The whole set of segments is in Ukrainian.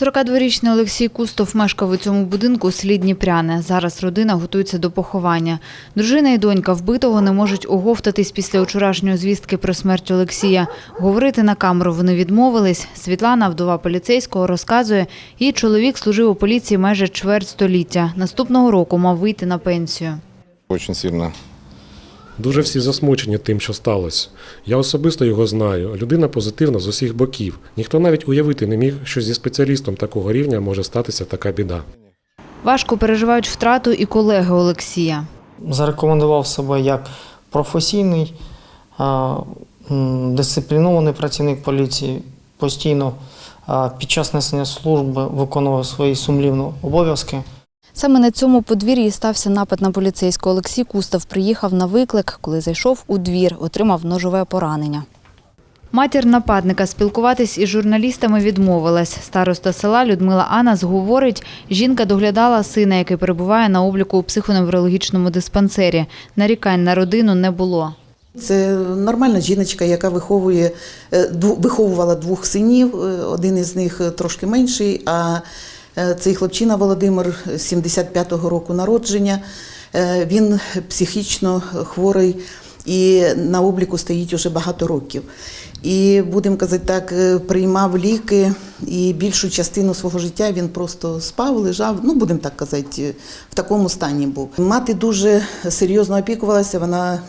42-річний Олексій Кустов мешкав у цьому будинку у селі Дніпряне. Зараз родина готується до поховання. Дружина і донька вбитого не можуть оговтатись після вчорашньої звістки про смерть Олексія. Говорити на камеру вони відмовились. Світлана, вдова поліцейського, розказує, її чоловік служив у поліції майже чверть століття. Наступного року мав вийти на пенсію. Очень сильно Дуже всі засмучені тим, що сталося. Я особисто його знаю. Людина позитивна з усіх боків. Ніхто навіть уявити не міг, що зі спеціалістом такого рівня може статися така біда. Важко переживають втрату і колеги Олексія. зарекомендував себе як професійний, дисциплінований працівник поліції, постійно під час несення служби виконував свої сумлівні обов'язки. Саме на цьому подвір'ї стався напад на поліцейського. Олексій Кустов приїхав на виклик, коли зайшов у двір, отримав ножове поранення. Матір нападника спілкуватись із журналістами відмовилась. Староста села Людмила Анас говорить, жінка доглядала сина, який перебуває на обліку у психоневрологічному диспансері. Нарікань на родину не було. Це нормальна жіночка, яка виховує, е, виховувала двох синів. е, Один із них е, трошки менший, а цей хлопчина Володимир 75-го року народження. Е, Він психічно хворий і на обліку стоїть уже багато років. І будемо казати так, е, приймав ліки, і більшу частину свого життя він просто спав, лежав. Ну, будемо так казати, е, в такому стані був. Мати дуже серйозно опікувалася. Вона,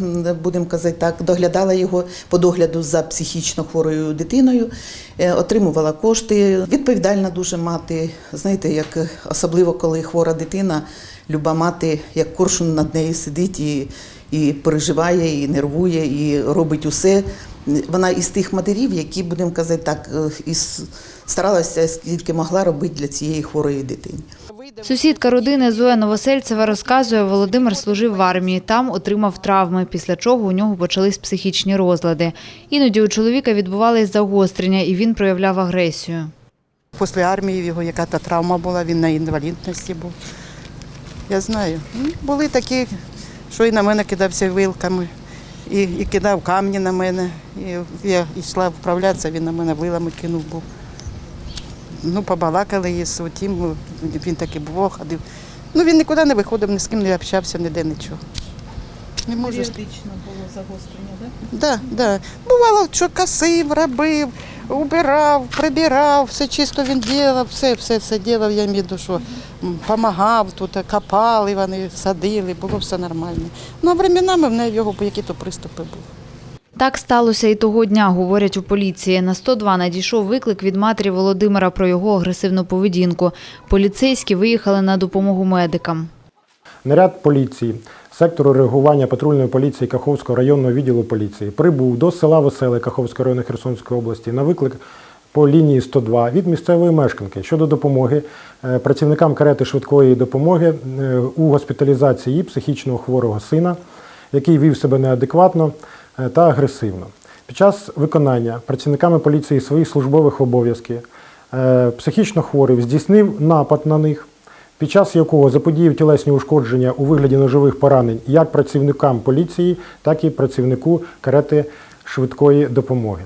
будемо казати так, доглядала його по догляду за психічно хворою дитиною, е, отримувала кошти. Відповідальна дуже мати. Знаєте, як особливо коли хвора дитина, люба мати, як коршун над нею сидить і, і переживає, і нервує, і робить усе. Вона із тих матерів, які, будемо казати так, е, із старалася скільки могла робити для цієї хворої дитини. Сусідка родини Зоя Новосельцева розказує, Володимир служив в армії. Там отримав травми, після чого у нього почались психічні розлади. Іноді у чоловіка відбувались загострення, і він проявляв агресію. Після армії його яка та травма була, він на інвалідності був. Я знаю. Ну, Були такі, що і на мене кидався вилками, і, і кидав камні на мене. І я йшла вправлятися, він на мене вилами кинув був. Ну, побалакали із утім, він таки був, ходив. Ну, він нікуди не виходив, ні з ким не общався, ніде нічого. Не можу. Періодично було загострення, так? Да? Да, да. Бувало, що косив, робив, убирав, прибирав, все чисто він робив, все, все, все робив, я маю в що допомагав тут, копали вони, садили, було все нормально. Ну, а временами в неї його які-то приступи були. Так сталося і того дня, говорять у поліції. На 102 надійшов виклик від матері Володимира про його агресивну поведінку. Поліцейські виїхали на допомогу медикам. Наряд поліції сектору реагування патрульної поліції Каховського районного відділу поліції прибув до села Веселе Каховського району Херсонської області на виклик по лінії 102 від місцевої мешканки щодо допомоги е, працівникам карети швидкої допомоги е, у госпіталізації психічного хворого сина, який вів себе неадекватно е, та агресивно. Під час виконання працівниками поліції своїх службових обов'язків психічно хворий здійснив напад на них під час якого заподіяв тілесні ушкодження у вигляді ножових поранень як працівникам поліції, так і працівнику карети швидкої допомоги.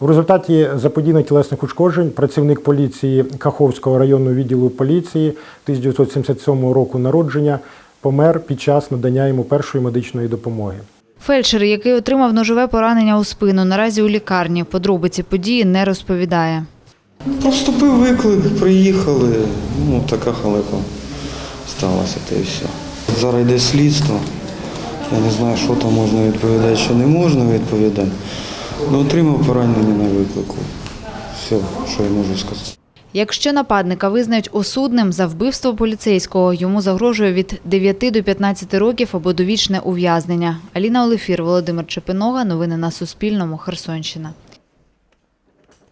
В результаті заподіяних тілесних ушкоджень працівник поліції Каховського районного відділу поліції 1977 року народження помер під час надання йому першої медичної допомоги. Фельдшер, який отримав ножове поранення у спину, наразі у лікарні. Подробиці події не розповідає. Поступив виклик, приїхали. Ну, така халепа сталася, та і все. Зараз йде слідство. Я не знаю, що там можна відповідати, що не можна відповідати. Ну, отримав поранення на виклику. Все, що я можу сказати. Якщо нападника визнають осудним за вбивство поліцейського, йому загрожує від 9 до 15 років або довічне ув'язнення. Аліна Олефір, Володимир Чепинога. Новини на Суспільному. Херсонщина.